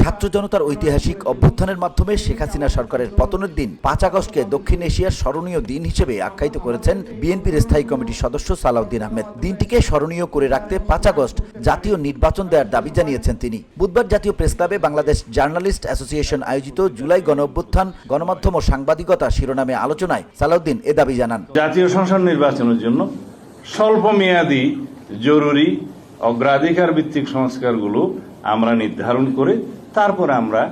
ছাত্র জনতার ঐতিহাসিক অভ্যুত্থানের মাধ্যমে শেখ হাসিনা সরকারের পতনের দিন পাঁচ আগস্টকে দক্ষিণ এশিয়ার স্মরণীয় দিন হিসেবে আখ্যায়িত করেছেন বিএনপির স্থায়ী কমিটির সদস্য সালাউদ্দিন আহমেদ। দিনটিকে স্মরণীয় করে রাখতে পাঁচ আগস্ট জাতীয় নির্বাচন দেওয়ার দাবি জানিয়েছেন তিনি। বুধবার জাতীয় প্রেস ক্লাবে বাংলাদেশ জার্নালিস্ট অ্যাসোসিয়েশন আয়োজিত জুলাই গণ অভ্যুত্থান গণমাধ্যম ও সাংবাদিকতা শিরোনামে আলোচনায় সালাউদ্দিন এ দাবি জানান। জাতীয় সংসদ নির্বাচনের জন্য স্বল্প মেয়াদী জরুরি অগ্রাধিকার ভিত্তিক সংস্কারগুলো আমরা নির্ধারণ করে তারপরে আমরা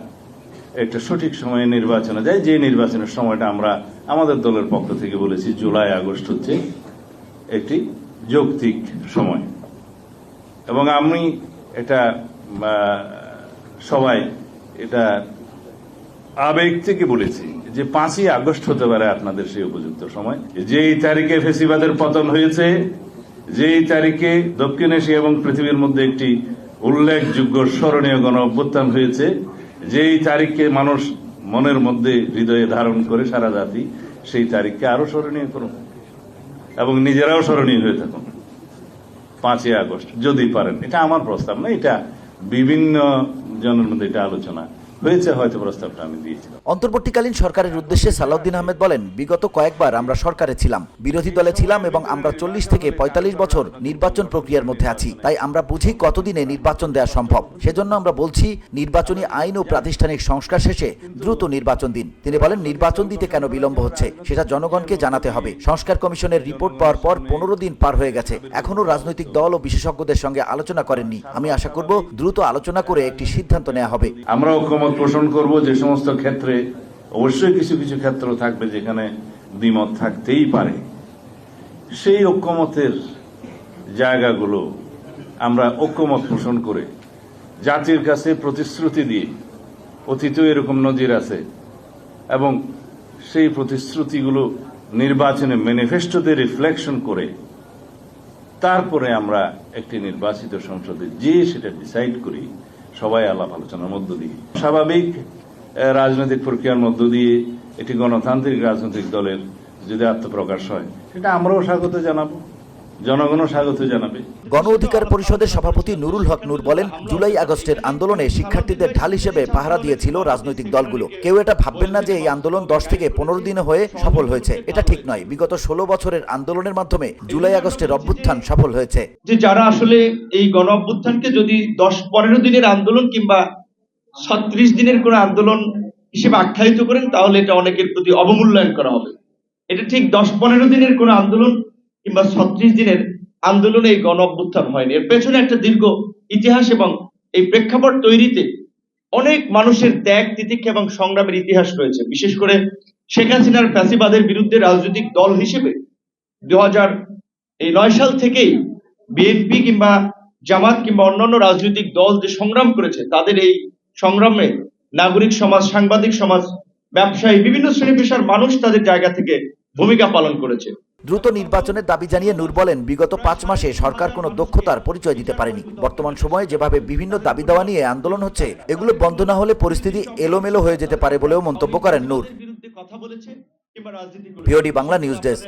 একটা সঠিক সময়ে নির্বাচনে যাই। যে নির্বাচনের সময়টা আমরা আমাদের দলের পক্ষ থেকে বলেছি, জুলাই, আগস্ট হচ্ছে একটি যৌক্তিক সময়। এবং আমি এটা সবাই এটা আবেগ থেকে বলেছি যে পাঁচই আগস্ট হতে পারে আপনাদের সেই উপযুক্ত সময়। যেই তারিখে ফেসিবাদের পতন হয়েছে যেই তারিখে দক্ষিণ এশিয়া এবং পৃথিবীর মধ্যে একটি উল্লেখযোগ্য স্মরণীয় গণ অভ্যুত্থান হয়েছে, যেই তারিখকে মানুষ মনের মধ্যে হৃদয়ে ধারণ করে সারা জাতি, সেই তারিখকে আরও স্মরণীয় করুন এবং নিজেরাও স্মরণীয় হয়ে থাকুন। পাঁচই আগস্ট, যদি পারেন। এটা আমার প্রস্তাব না, এটা বিভিন্ন জনের মধ্যে এটা আলোচনা। হয়েছে হয়তো প্রস্তাবটা আমি দিয়েছিলাম। অন্তর্বর্তীকালীন সরকারের উদ্দেশ্যে সালাউদ্দিন আহমেদ বলেন বিগত কয়েকবার আমরা সরকারে ছিলাম বিরোধী দলে ছিলাম এবং আমরা চল্লিশ থেকে পঁয়তাল্লিশ বছর নির্বাচন প্রক্রিয়ার মধ্যে আছি। তাই আমরা বুঝি কতদিনে নির্বাচন দেওয়া সম্ভব। সেজন্য আমরা বলছি নির্বাচনী আইন ও প্রাতিষ্ঠানিক সংস্কার শেষে দ্রুত নির্বাচন দিন। তিনি বলেন নির্বাচন দিতে কেন বিলম্ব হচ্ছে সেটা জনগণকে জানাতে হবে। সংস্কার কমিশনের রিপোর্ট পাওয়ার পর পনেরো দিন পার হয়ে গেছে। এখনও রাজনৈতিক দল ও বিশেষজ্ঞদের সঙ্গে আলোচনা করেননি। আমি আশা করব দ্রুত আলোচনা করে একটি সিদ্ধান্ত নেওয়া হবে। আমরা ঐক্যমত পোষণ করব যে সমস্ত ক্ষেত্রে, অবশ্যই কিছু কিছু ক্ষেত্র থাকবে যেখানে দ্বিমত থাকতেই পারে। সেই ঐক্যমতের জায়গাগুলো আমরা ঐক্যমত পোষণ করে, জাতির কাছে প্রতিশ্রুতি দিয়ে, অতীতেও এরকম নজির আছে, এবং সেই প্রতিশ্রুতিগুলো নির্বাচনে ম্যানিফেস্টোতে রিফ্লেকশন করে, তারপরে আমরা একটি নির্বাচিত সংসদে যে সেটা ডিসাইড করি। সবাই আলাপ আলোচনার মধ্য দিয়ে। স্বাভাবিক রাজনৈতিক প্রক্রিয়ার মধ্য দিয়ে একটি গণতান্ত্রিক রাজনৈতিক দলের যদি আত্মপ্রকাশ হয়, সেটা আমরাও স্বাগত জানাব। জনগণও স্বাগত জানাবে। গণ অধিকার পরিষদের সভাপতি নুরুল হক নূর বলেন জুলাই আগস্টের আন্দোলনে শিক্ষার্থীদের ঢাল হিসেবে পাহারা দিয়েছিল রাজনৈতিক দলগুলো। কেউ এটা ভাববেন না যে এই আন্দোলন দশ থেকে পনেরো দিনে হয়ে সফল হয়েছে। এটা ঠিক নয়। বিগত ষোলো বছরের আন্দোলনের মাধ্যমে জুলাই আগস্টের অভ্যুত্থান সফল হয়েছে। যে যারা আসলে এই গণ অভ্যুত্থানকে যদি দশ পনেরো দিনের আন্দোলন কিংবা ছত্রিশ দিনের কোন আন্দোলন হিসেবে আখ্যায়িত করেন তাহলে এটা অনেকের প্রতি অবমূল্যায়ন করা হবে। এটা ঠিক দশ পনেরো দিনের কোন আন্দোলন কিংবা ছত্রিশ দিনের আন্দোলনে এই গণ অভ্যুত্থান হয়নি। এর পেছনে একটা দীর্ঘ ইতিহাস এবং এই প্রেক্ষাপট তৈরিতে অনেক মানুষের ত্যাগ, তিতিক্ষা এবং সংগ্রামের ইতিহাস রয়েছে। বিশেষ করে শেখ হাসিনার ফ্যাসিবাদের বিরুদ্ধে রাজনৈতিক দল হিসেবে দু এই নয় সাল থেকেই বিএনপি কিংবা জামাত কিংবা অন্যান্য রাজনৈতিক দল যে সংগ্রাম করেছে, তাদের এই সংগ্রামে নাগরিক সমাজ, সাংবাদিক সমাজ, ব্যবসায়ী, বিভিন্ন শ্রেণি পেশার মানুষ তাদের জায়গা থেকে ভূমিকা পালন করেছে। দ্রুত নির্বাচনের দাবি জানিয়ে নূর বলেন বিগত পাঁচ মাসে সরকার কোনো দক্ষতার পরিচয় দিতে পারেনি। বর্তমান সময়ে যেভাবে বিভিন্ন দাবি দেওয়া নিয়ে আন্দোলন হচ্ছে এগুলো বন্ধ না হলে পরিস্থিতি এলোমেলো হয়ে যেতে পারে বলেও মন্তব্য করেন Noor. VOD Bangla news desk.